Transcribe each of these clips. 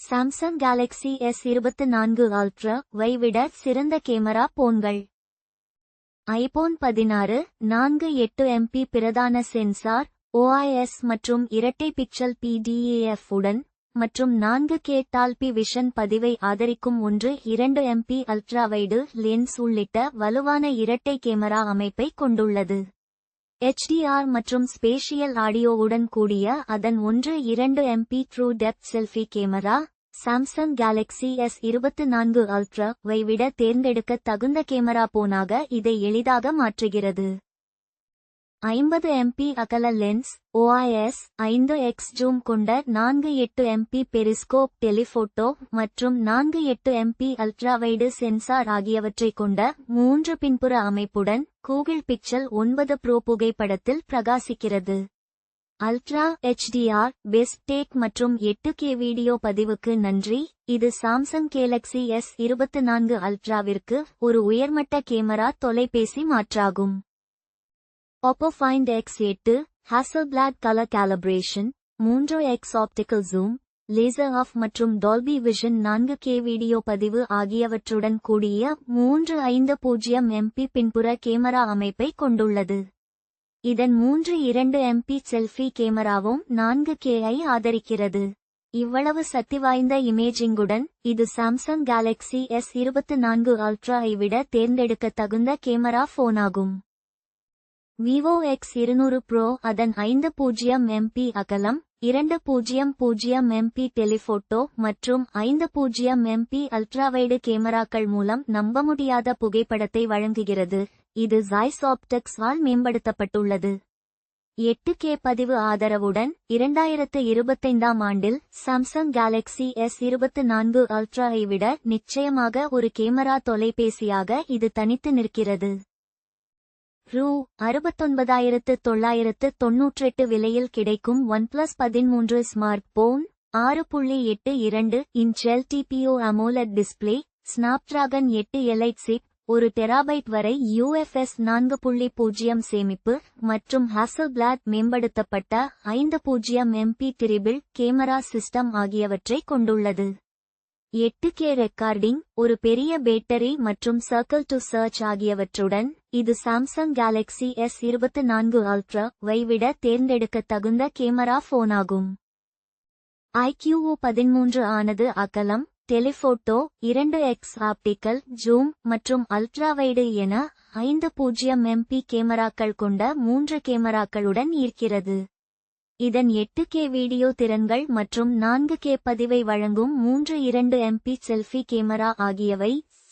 Samsung Galaxy S இருபத்து நான்கு ultra வை விட சிறந்த கேமரா போன்கள். ஐபோன் பதினாறு நான்கு எட்டு எம்பி பிரதான சென்சார் ஓஐஎஸ் மற்றும் இரட்டை பிக்சல் பிடிஏஎஃப் உடன் மற்றும் நான்கு கே டால்பி விஷன் பதிவை ஆதரிக்கும் ஒன்று இரண்டு எம்பி அல்ட்ரா வைடு லென்ஸ் உள்ளிட்ட வலுவான இரட்டை கேமரா அமைப்பை கொண்டுள்ளது. HDR மற்றும் ஸ்பேஷியல் ஆடியோவுடன் கூடிய அதன் ஒன்று இரண்டு MP true depth selfie camera Samsung Galaxy S இருபத்து நான்கு அல்ட்ரா வை விட தேர்ந்தெடுக்க தகுந்த கேமரா போனாக இதை எளிதாக மாற்றுகிறது. ஐம்பது எம்பி அகல லென்ஸ் ஓஐஎஸ் ஐந்து எக்ஸ் ஜூம் கொண்ட நான்கு எட்டு எம்பி பெரிஸ்கோப் டெலிஃபோட்டோ மற்றும் நான்கு எட்டு எம்பி அல்ட்ராவைடு சென்சார் ஆகியவற்றைக் கொண்ட மூன்று பின்புற அமைப்புடன் கூகிள் பிக்சல் ஒன்பது ப்ரோ புகைப்படத்தில் பிரகாசிக்கிறது. அல்ட்ரா ஹெச்டிஆர் பெஸ்ட் டேக் மற்றும் எட்டு கே வீடியோ பதிவுக்கு நன்றி. இது சாம்சங் கேலக்ஸி எஸ் இருபத்து நான்கு அல்ட்ராவிற்கு ஒரு உயர்மட்ட கேமரா தொலைபேசி மாற்றாகும். Oppo Find X8 Hasselblad Color Calibration மூன்று x optical zoom laser AF மற்றும் டால்பி விஷன் நான்கு கே வீடியோ பதிவு ஆகியவற்றுடன் கூடிய மூன்று ஐந்து பூஜ்ஜியம் எம்பி பின்புற கேமரா அமைப்பை கொண்டுள்ளது. இதன் மூன்று இரண்டு எம்பி செல்ஃபி கேமராவும் நான்கு கே ஐ ஆதரிக்கிறது. இவ்வளவு சக்திவாய்ந்த இமேஜிங்குடன் இது சாம்சங் கேலக்ஸி எஸ் இருபத்து நான்கு அல்ட்ரா ஐ விட தேர்ந்தெடுக்க தகுந்த கேமரா போனாகும். விவோ எக்ஸ் இருநூறு ப்ரோ அதன் ஐந்து பூஜ்ஜியம் எம்பி அகலம் இரண்டு பூஜ்ஜியம் பூஜ்ஜியம் எம்பி டெலிஃபோட்டோ மற்றும் ஐந்து பூஜ்ஜியம் எம்பி அல்ட்ராவைடு கேமராக்கள் மூலம் நம்ப முடியாத புகைப்படத்தை வழங்குகிறது. இது ஜாய்ஸ் ஆப்டெக்ஸால் மேம்படுத்தப்பட்டுள்ளது. எட்டு கே பதிவு ஆதரவுடன் இரண்டாயிரத்து இருபத்தைந்தாம் ஆண்டில் சாம்சங் கேலக்ஸி எஸ் இருபத்து நான்கு அல்ட்ராவை விட நிச்சயமாக ஒரு கேமரா தொலைபேசியாக இது தனித்து நிற்கிறது. ரூ. அறுபத்தொன்பதாயிரத்து தொள்ளாயிரத்து தொன்னூற்றெட்டு விலையில் கிடைக்கும் ஒன்பிளஸ் பதிமூன்று ஸ்மார்ட் போன் ஆறு புள்ளி எட்டு இரண்டு inch LTPO AMOLED display Snapdragon எட்டு எலைட் சிப் ஒரு டெராபைட் வரை யூஎஃப்எஸ் நான்கு புள்ளி பூஜ்ஜியம் சேமிப்பு மற்றும் ஹாசல்பிளாட் மேம்படுத்தப்பட்ட ஐந்து பூஜ்ஜியம் எம்பி திரிபிள் கேமரா சிஸ்டம் ஆகியவற்றை கொண்டுள்ளது. எட்டு கே ரெக்கார்டிங் ஒரு பெரிய பேட்டரி மற்றும் சர்க்கிள் டு சர்ச் ஆகியவற்றுடன் இது சாம்சங் கேலக்ஸி எஸ் இருபத்து நான்கு அல்ட்ரா வை விட தேர்ந்தெடுக்க தகுந்த கேமரா போனாகும் ஐக்யூஓ பதிமூன்று ஆனது அகலம் டெலிஃபோட்டோ இரண்டு எக்ஸ் ஆப்டிக்கல் ஜூம் மற்றும் அல்ட்ராவைடு என ஐந்து பூஜ்ஜியம் எம்பி கேமராக்கள் கொண்ட மூன்று கேமராக்களுடன் ஈர்க்கிறது. இதன் எட்டு கே வீடியோ திறன்கள் மற்றும் நான்கு கே பதிவை வழங்கும் மூன்று இரண்டு எம்பி செல்ஃபி கேமரா ஆகியவை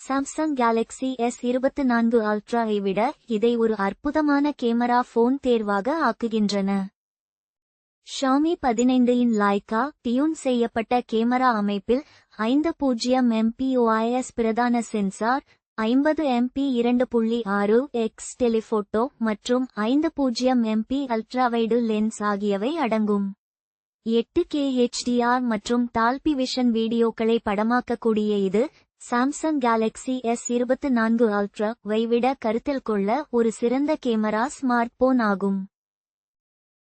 சாம்சங் கேலக்ஸி எஸ் இருபத்தி நான்கு அல்ட்ராவை விட இதை ஒரு அற்புதமான கேமரா போன் தேர்வாக ஆக்குகின்றன. ஷாமி பதினைந்து இன் லாய்கா டியூன் செய்யப்பட்ட கேமரா அமைப்பில் ஐந்து பூஜ்ஜியம் எம்பிஓஐஎஸ் பிரதான சென்சார் ஐம்பது எம்பி இரண்டு புள்ளி ஆறு எக்ஸ் டெலிஃபோட்டோ மற்றும் ஐந்து பூஜ்ஜியம் எம்பி அல்ட்ராவைடு லென்ஸ் ஆகியவை அடங்கும். எட்டு கே ஹெச்டிஆர் மற்றும் டால்பி விஷன் வீடியோக்களை படமாக்கக்கூடிய இது சாம்சங் கேலக்ஸி எஸ் இருபத்து நான்கு அல்ட்ரா வை விட கருத்தில் கொள்ள ஒரு சிறந்த கேமரா ஸ்மார்ட் போன் ஆகும்.